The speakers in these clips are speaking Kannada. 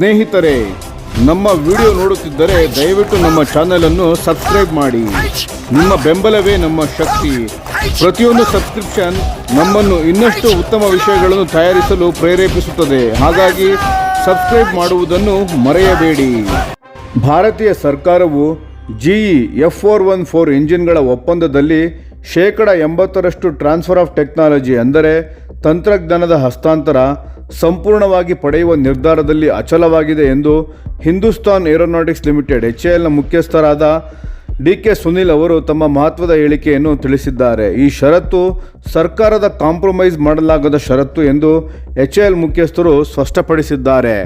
ಸ್ನೇಹಿತರೆ, ನಮ್ಮ ವಿಡಿಯೋ ನೋಡುತ್ತಿದ್ದರೆ ದಯವಿಟ್ಟು ನಮ್ಮ ಚಾನೆಲ್ ಅನ್ನು ಸಬ್ಸ್ಕ್ರೈಬ್ ಮಾಡಿ. ನಿಮ್ಮ ಬೆಂಬಲವೇ ನಮ್ಮ ಶಕ್ತಿ. ಪ್ರತಿಯೊಂದು ಸಬ್ಸ್ಕ್ರಿಪ್ಷನ್ ನಮ್ಮನ್ನು ಇನ್ನಷ್ಟು ಉತ್ತಮ ವಿಷಯಗಳನ್ನು ತಯಾರಿಸಲು ಪ್ರೇರೇಪಿಸುತ್ತದೆ. ಹಾಗಾಗಿ ಸಬ್ಸ್ಕ್ರೈಬ್ ಮಾಡುವುದನ್ನು ಮರೆಯಬೇಡಿ. ಭಾರತೀಯ ಸರ್ಕಾರವು GE F four one four ಇಂಜಿನ್ಗಳ ಒಪ್ಪಂದದಲ್ಲಿ ಶೇಕಡ ಎಂಬತ್ತರಷ್ಟು ಟ್ರಾನ್ಸ್ಫರ್ ಆಫ್ ಟೆಕ್ನಾಲಜಿ ಅಂದರೆ ತಂತ್ರಜ್ಞಾನದ ಹಸ್ತಾಂತರ ಸಂಪೂರ್ಣವಾಗಿ ಪಡೆಯುವ ನಿರ್ಧಾರದಲ್ಲಿ ಅಚಲವಾಗಿದೆ ಎಂದು ಹಿಂದೂಸ್ತಾನ್ ಏರೋನಾಟಿಕ್ಸ್ ಲಿಮಿಟೆಡ್ ಎಚ್ ಎಲ್ನ ಮುಖ್ಯಸ್ಥರಾದ ಡಿ ಕೆ ಸುನಿಲ್ ಅವರು ತಮ್ಮ ಮಹತ್ವದ ಹೇಳಿಕೆಯನ್ನು ತಿಳಿಸಿದ್ದಾರೆ. ಈ ಷರತ್ತು ಸರ್ಕಾರದ ಕಾಂಪ್ರಮೈಸ್ ಮಾಡಲಾಗದ ಷರತ್ತು ಎಂದು ಎಚ್ ಎಲ್ ಮುಖ್ಯಸ್ಥರು ಸ್ಪಷ್ಟಪಡಿಸಿದ್ದಾರೆ.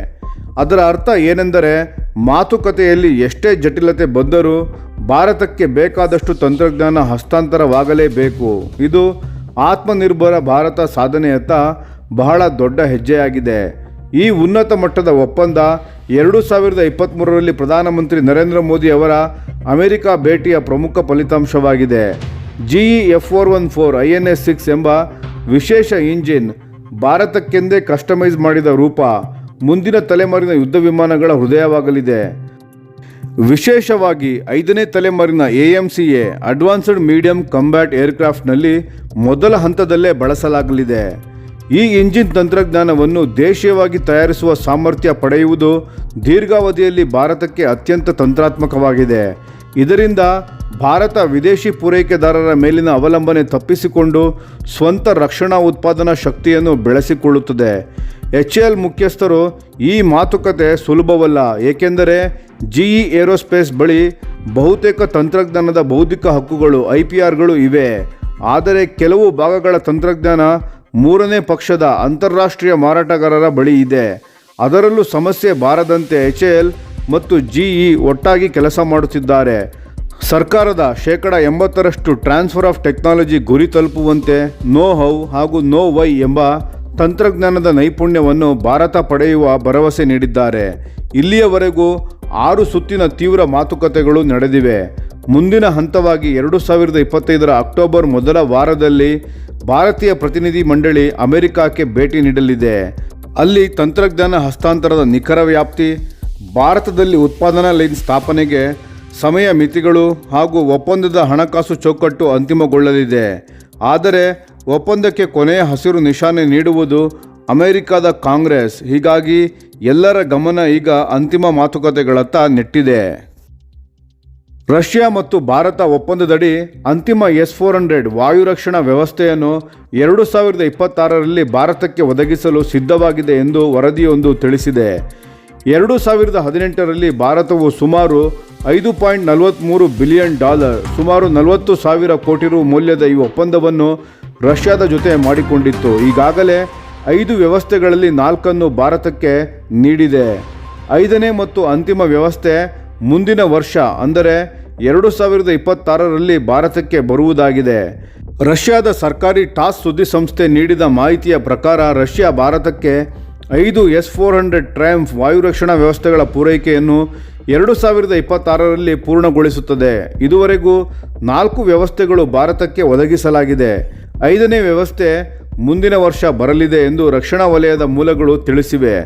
ಅದರ ಅರ್ಥ ಏನೆಂದರೆ ಮಾತುಕತೆಯಲ್ಲಿ ಎಷ್ಟೇ ಜಟಿಲತೆ ಬಂದರೂ ಭಾರತಕ್ಕೆ ಬೇಕಾದಷ್ಟು ತಂತ್ರಜ್ಞಾನ ಹಸ್ತಾಂತರವಾಗಲೇಬೇಕು. ಇದು ಆತ್ಮನಿರ್ಭರ ಭಾರತ ಸಾಧನೆಯತ್ತ ಬಹಳ ದೊಡ್ಡ ಹೆಜ್ಜೆಯಾಗಿದೆ. ಈ ಉನ್ನತ ಮಟ್ಟದ ಒಪ್ಪಂದ ಎರಡು ಸಾವಿರದ ಇಪ್ಪತ್ತ್ಮೂರರಲ್ಲಿ ಪ್ರಧಾನಮಂತ್ರಿ ನರೇಂದ್ರ ಮೋದಿ ಅವರ ಅಮೆರಿಕ ಭೇಟಿಯ ಪ್ರಮುಖ ಫಲಿತಾಂಶವಾಗಿದೆ. GE F four one four I N S six ಎಂಬ ವಿಶೇಷ ಇಂಜಿನ್ ಭಾರತಕ್ಕೆಂದೇ ಕಸ್ಟಮೈಸ್ ಮಾಡಿದ ರೂಪ ಮುಂದಿನ ತಲೆಮಾರಿನ ಯುದ್ಧ ವಿಮಾನಗಳ ಹೃದಯವಾಗಲಿದೆ. ವಿಶೇಷವಾಗಿ ಐದನೇ ತಲೆಮಾರಿನ A M C A advanced medium combat ಏರ್ಕ್ರಾಫ್ಟ್ನಲ್ಲಿ ಮೊದಲ ಹಂತದಲ್ಲೇ ಬಳಸಲಾಗಲಿದೆ. ಈ ಇಂಜಿನ್ ತಂತ್ರಜ್ಞಾನವನ್ನು ದೇಶೀಯವಾಗಿ ತಯಾರಿಸುವ ಸಾಮರ್ಥ್ಯ ಪಡೆಯುವುದು ದೀರ್ಘಾವಧಿಯಲ್ಲಿ ಭಾರತಕ್ಕೆ ಅತ್ಯಂತ ತಂತ್ರಾತ್ಮಕವಾಗಿದೆ. ಇದರಿಂದ ಭಾರತ ವಿದೇಶಿ ಪೂರೈಕೆದಾರರ ಮೇಲಿನ ಅವಲಂಬನೆ ತಪ್ಪಿಸಿಕೊಂಡು ಸ್ವಂತ ರಕ್ಷಣಾ ಉತ್ಪಾದನಾ ಶಕ್ತಿಯನ್ನು ಬೆಳೆಸಿಕೊಳ್ಳುತ್ತದೆ. ಎಚ್ ಎಲ್ ಮುಖ್ಯಸ್ಥರು ಈ ಮಾತುಕತೆ ಸುಲಭವಲ್ಲ, ಏಕೆಂದರೆ ಜಿಇ ಏರೋಸ್ಪೇಸ್ ಬಳಿ ಬಹುತೇಕ ತಂತ್ರಜ್ಞಾನದ ಬೌದ್ಧಿಕ ಹಕ್ಕುಗಳು, ಐ ಪಿ ಆರ್ಗಳು ಇವೆ. ಆದರೆ ಕೆಲವು ಭಾಗಗಳ ತಂತ್ರಜ್ಞಾನ ಮೂರನೇ ಪಕ್ಷದ ಅಂತಾರಾಷ್ಟ್ರೀಯ ಮಾರಾಟಗಾರರ ಬಳಿ ಇದೆ. ಅದರಲ್ಲೂ ಸಮಸ್ಯೆ ಬಾರದಂತೆ ಎಚ್ ಎಲ್ ಮತ್ತು ಜಿಇ ಒಟ್ಟಾಗಿ ಕೆಲಸ ಮಾಡುತ್ತಿದ್ದಾರೆ. ಸರ್ಕಾರದ ಶೇಕಡ ಎಂಬತ್ತರಷ್ಟು ಟ್ರಾನ್ಸ್ಫರ್ ಆಫ್ ಟೆಕ್ನಾಲಜಿ ಗುರಿ ತಲುಪುವಂತೆ ನೋ ಹೌ ಹಾಗೂ ನೋ ವೈ ಎಂಬ ತಂತ್ರಜ್ಞಾನದ ನೈಪುಣ್ಯವನ್ನು ಭಾರತ ಪಡೆಯುವ ಭರವಸೆ ನೀಡಿದ್ದಾರೆ. ಇಲ್ಲಿಯವರೆಗೂ ಆರು ಸುತ್ತಿನ ತೀವ್ರ ಮಾತುಕತೆಗಳು ನಡೆದಿವೆ. ಮುಂದಿನ ಹಂತವಾಗಿ ಎರಡು ಸಾವಿರದ ಇಪ್ಪತ್ತೈದರ ಅಕ್ಟೋಬರ್ ಮೊದಲ ವಾರದಲ್ಲಿ ಭಾರತೀಯ ಪ್ರತಿನಿಧಿ ಮಂಡಳಿ ಅಮೆರಿಕಕ್ಕೆ ಭೇಟಿ ನೀಡಲಿದೆ. ಅಲ್ಲಿ ತಂತ್ರಜ್ಞಾನ ಹಸ್ತಾಂತರದ ನಿಖರ ವ್ಯಾಪ್ತಿ, ಭಾರತದಲ್ಲಿ ಉತ್ಪಾದನಾ ಲೈನ್ ಸ್ಥಾಪನೆಗೆ ಸಮಯ ಮಿತಿಗಳು ಹಾಗೂ ಒಪ್ಪಂದದ ಹಣಕಾಸು ಚೌಕಟ್ಟು ಅಂತಿಮಗೊಳ್ಳಲಿದೆ. ಆದರೆ ಒಪ್ಪಂದಕ್ಕೆ ಕೊನೆಯ ಹಸಿರು ನಿಶಾನೆ ನೀಡುವುದು ಅಮೆರಿಕದ ಕಾಂಗ್ರೆಸ್. ಹೀಗಾಗಿ ಎಲ್ಲರ ಗಮನ ಈಗ ಅಂತಿಮ ಮಾತುಕತೆಗಳತ್ತ ನೆಟ್ಟಿದೆ. ರಷ್ಯಾ ಮತ್ತು ಭಾರತ ಒಪ್ಪಂದದಡಿ ಅಂತಿಮ ಎಸ್ ಫೋರ್ ಹಂಡ್ರೆಡ್ ವಾಯು ರಕ್ಷಣಾ ವ್ಯವಸ್ಥೆಯನ್ನು ಎರಡು ಸಾವಿರದ ಇಪ್ಪತ್ತಾರರಲ್ಲಿ ಭಾರತಕ್ಕೆ ಒದಗಿಸಲು ಸಿದ್ಧವಾಗಿದೆ ಎಂದು ವರದಿಯೊಂದು ತಿಳಿಸಿದೆ. ಎರಡು ಸಾವಿರದ ಹದಿನೆಂಟರಲ್ಲಿ ಭಾರತವು ಸುಮಾರು ಐದು ಪಾಯಿಂಟ್ ನಲವತ್ತ್ಮೂರು ಬಿಲಿಯನ್ ಡಾಲರ್, ಸುಮಾರು ನಲವತ್ತು ಸಾವಿರ ಕೋಟಿ ರು ಮೌಲ್ಯದ ಈ ಒಪ್ಪಂದವನ್ನು ರಷ್ಯಾದ ಜೊತೆ ಮಾಡಿಕೊಂಡಿತ್ತು. ಈಗಾಗಲೇ ಐದು ವ್ಯವಸ್ಥೆಗಳಲ್ಲಿ ನಾಲ್ಕನ್ನು ಭಾರತಕ್ಕೆ ನೀಡಿದೆ. ಐದನೇ ಮತ್ತು ಅಂತಿಮ ವ್ಯವಸ್ಥೆ ಮುಂದಿನ ವರ್ಷ, ಅಂದರೆ ಎರಡು ಸಾವಿರದ ಇಪ್ಪತ್ತಾರರಲ್ಲಿ ಭಾರತಕ್ಕೆ ಬರುವುದಾಗಿದೆ. ರಷ್ಯಾದ ಸರ್ಕಾರಿ ಟಾಸ್ ಸುದ್ದಿ ಸಂಸ್ಥೆ ನೀಡಿದ ಮಾಹಿತಿಯ ಪ್ರಕಾರ, ರಷ್ಯಾ ಭಾರತಕ್ಕೆ ಐದು ಎಸ್ ಫೋರ್ ಹಂಡ್ರೆಡ್ ಟ್ರ್ಯಾಂಪ್ ವಾಯು ರಕ್ಷಣಾ ವ್ಯವಸ್ಥೆಗಳ ಪೂರೈಕೆಯನ್ನು ಎರಡು ಸಾವಿರದ ಇಪ್ಪತ್ತಾರರಲ್ಲಿ ಪೂರ್ಣಗೊಳಿಸುತ್ತದೆ. ಇದುವರೆಗೂ ನಾಲ್ಕು ವ್ಯವಸ್ಥೆಗಳು ಭಾರತಕ್ಕೆ ಒದಗಿಸಲಾಗಿದೆ. ಐದನೇ ವ್ಯವಸ್ಥೆ ಮುಂದಿನ ವರ್ಷ ಬರಲಿದೆ ಎಂದು ರಕ್ಷಣಾ ವಲಯದ ಮೂಲಗಳು ತಿಳಿಸಿವೆ.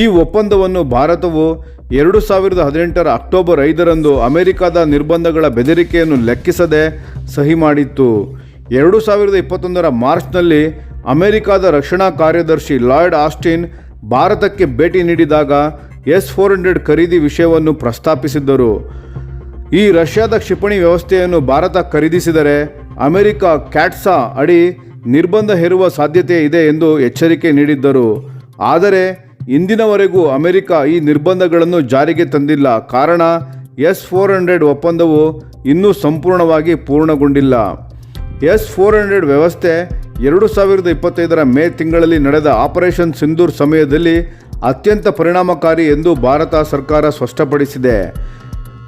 ಈ ಒಪ್ಪಂದವನ್ನು ಭಾರತವು ಎರಡು ಸಾವಿರದ ಹದಿನೆಂಟರ ಅಕ್ಟೋಬರ್ ಐದರಂದು ಅಮೆರಿಕದ ನಿರ್ಬಂಧಗಳ ಬೆದರಿಕೆಯನ್ನು ಲೆಕ್ಕಿಸದೆ ಸಹಿ ಮಾಡಿತ್ತು. ಎರಡು ಸಾವಿರದ ಇಪ್ಪತ್ತೊಂದರ ಮಾರ್ಚ್ನಲ್ಲಿ ಅಮೆರಿಕದ ರಕ್ಷಣಾ ಕಾರ್ಯದರ್ಶಿ ಲಾಯ್ಡ್ ಆಸ್ಟಿನ್ ಭಾರತಕ್ಕೆ ಭೇಟಿ ನೀಡಿದಾಗ ಎಸ್ ಫೋರ್ ಹಂಡ್ರೆಡ್ ಖರೀದಿ ವಿಷಯವನ್ನು ಪ್ರಸ್ತಾಪಿಸಿದ್ದರು. ಈ ರಷ್ಯಾದ ಕ್ಷಿಪಣಿ ವ್ಯವಸ್ಥೆಯನ್ನು ಭಾರತ ಖರೀದಿಸಿದರೆ ಅಮೆರಿಕ ಕ್ಯಾಟ್ಸಾ ಅಡಿ ನಿರ್ಬಂಧ ಹೇರುವ ಸಾಧ್ಯತೆ ಇದೆ ಎಂದು ಎಚ್ಚರಿಕೆ ನೀಡಿದ್ದರು. ಆದರೆ ಇಂದಿನವರೆಗೂ ಅಮೆರಿಕ ಈ ನಿರ್ಬಂಧಗಳನ್ನು ಜಾರಿಗೆ ತಂದಿಲ್ಲ. ಕಾರಣ, ಎಸ್ ಫೋರ್ ಹಂಡ್ರೆಡ್ ಒಪ್ಪಂದವು ಇನ್ನೂ ಸಂಪೂರ್ಣವಾಗಿ ಪೂರ್ಣಗೊಂಡಿಲ್ಲ. ಎಸ್ ಫೋರ್ ಹಂಡ್ರೆಡ್ ವ್ಯವಸ್ಥೆ ಎರಡು ಸಾವಿರದ ಇಪ್ಪತ್ತೈದರ ಮೇ ತಿಂಗಳಲ್ಲಿ ನಡೆದ ಆಪರೇಷನ್ ಸಿಂಧೂರ್ ಸಮಯದಲ್ಲಿ ಅತ್ಯಂತ ಪರಿಣಾಮಕಾರಿ ಎಂದು ಭಾರತ ಸರ್ಕಾರ ಸ್ಪಷ್ಟಪಡಿಸಿದೆ.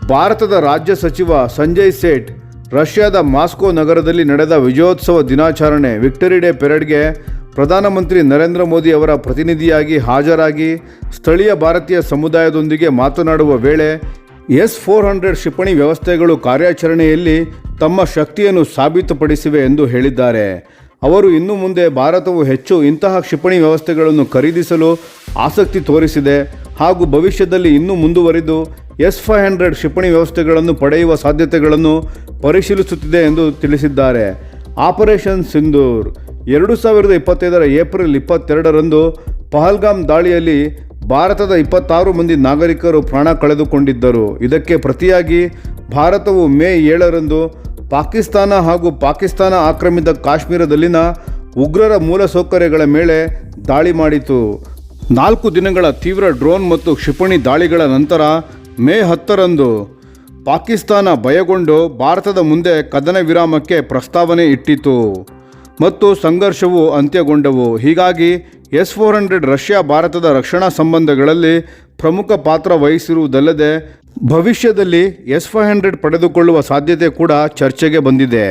ಭಾರತದ ರಾಜ್ಯ ಸಚಿವ ಸಂಜಯ್ ಸೇಠ್, ರಷ್ಯಾದ ಮಾಸ್ಕೋ ನಗರದಲ್ಲಿ ನಡೆದ ವಿಜಯೋತ್ಸವ ದಿನಾಚರಣೆ ವಿಕ್ಟರಿ ಡೇ ಪೆರೇಡ್ಗೆ ಪ್ರಧಾನಮಂತ್ರಿ ನರೇಂದ್ರ ಮೋದಿ ಅವರ ಪ್ರತಿನಿಧಿಯಾಗಿ ಹಾಜರಾಗಿ ಸ್ಥಳೀಯ ಭಾರತೀಯ ಸಮುದಾಯದೊಂದಿಗೆ ಮಾತನಾಡುವ ವೇಳೆ ಎಸ್ ಫೋರ್ ಹಂಡ್ರೆಡ್ ಕ್ಷಿಪಣಿ ವ್ಯವಸ್ಥೆಗಳು ಕಾರ್ಯಾಚರಣೆಯಲ್ಲಿ ತಮ್ಮ ಶಕ್ತಿಯನ್ನು ಸಾಬೀತುಪಡಿಸಿವೆ ಎಂದು ಹೇಳಿದ್ದಾರೆ. ಅವರು ಇನ್ನು ಮುಂದೆ ಭಾರತವು ಹೆಚ್ಚು ಇಂತಹ ಕ್ಷಿಪಣಿ ವ್ಯವಸ್ಥೆಗಳನ್ನು ಖರೀದಿಸಲು ಆಸಕ್ತಿ ತೋರಿಸಿದೆ ಹಾಗೂ ಭವಿಷ್ಯದಲ್ಲಿ ಇನ್ನೂ ಮುಂದುವರಿದು ಎಸ್ ಫೈವ್ ಹಂಡ್ರೆಡ್ ಕ್ಷಿಪಣಿ ವ್ಯವಸ್ಥೆಗಳನ್ನು ಪಡೆಯುವ ಸಾಧ್ಯತೆಗಳನ್ನು ಪರಿಶೀಲಿಸುತ್ತಿದೆ ಎಂದು ತಿಳಿಸಿದ್ದಾರೆ. ಆಪರೇಷನ್ ಸಿಂಧೂರ್ ಎರಡು ಸಾವಿರದ ಇಪ್ಪತ್ತೈದರ ಏಪ್ರಿಲ್ ಇಪ್ಪತ್ತೆರಡರಂದು ಪಹಲ್ಗಾಮ್ ದಾಳಿಯಲ್ಲಿ ಭಾರತದ ಇಪ್ಪತ್ತಾರು ಮಂದಿ ನಾಗರಿಕರು ಪ್ರಾಣ ಕಳೆದುಕೊಂಡಿದ್ದರು. ಇದಕ್ಕೆ ಪ್ರತಿಯಾಗಿ ಭಾರತವು ಮೇ ಏಳರಂದು ಪಾಕಿಸ್ತಾನ ಹಾಗೂ ಪಾಕಿಸ್ತಾನ ಆಕ್ರಮಿತ ಕಾಶ್ಮೀರದಲ್ಲಿನ ಉಗ್ರರ ಮೂಲಸೌಕರ್ಯಗಳ ಮೇಲೆ ದಾಳಿ ಮಾಡಿತು. ನಾಲ್ಕು ದಿನಗಳ ತೀವ್ರ ಡ್ರೋನ್ ಮತ್ತು ಕ್ಷಿಪಣಿ ದಾಳಿಗಳ ನಂತರ ಮೇ ಹತ್ತರಂದು ಪಾಕಿಸ್ತಾನ ಭಯಗೊಂಡು ಭಾರತದ ಮುಂದೆ ಕದನ ವಿರಾಮಕ್ಕೆ ಪ್ರಸ್ತಾವನೆ ಇಟ್ಟಿತು. ಮತ್ತು ಸಂಘರ್ಷವು ಅಂತ್ಯಗೊಂಡವು. ಹೀಗಾಗಿ ಎಸ್ ಫೋರ್ ಹಂಡ್ರೆಡ್ ರಷ್ಯಾ ಭಾರತದ ರಕ್ಷಣಾ ಸಂಬಂಧಗಳಲ್ಲಿ ಪ್ರಮುಖ ಪಾತ್ರ ವಹಿಸಿರುವುದಲ್ಲದೆ ಭವಿಷ್ಯದಲ್ಲಿ ಎಸ್ ಫೈವ್ ಹಂಡ್ರೆಡ್ ಪಡೆದುಕೊಳ್ಳುವ ಸಾಧ್ಯತೆ ಕೂಡ ಚರ್ಚೆಗೆ ಬಂದಿದೆ.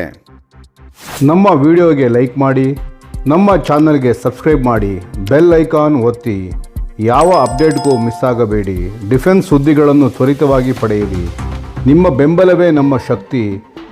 ನಮ್ಮ ವಿಡಿಯೋಗೆ ಲೈಕ್ ಮಾಡಿ, ನಮ್ಮ ಚಾನಲ್ಗೆ ಸಬ್ಸ್ಕ್ರೈಬ್ ಮಾಡಿ, ಬೆಲ್ ಐಕಾನ್ ಒತ್ತಿ. ಯಾವ ಅಪ್ಡೇಟ್ಗೂ ಮಿಸ್ ಆಗಬೇಡಿ. ಡಿಫೆನ್ಸ್ ಸುದ್ದಿಗಳನ್ನು ತ್ವರಿತವಾಗಿ ಪಡೆಯಿರಿ. ನಿಮ್ಮ ಬೆಂಬಲವೇ ನಮ್ಮ ಶಕ್ತಿ.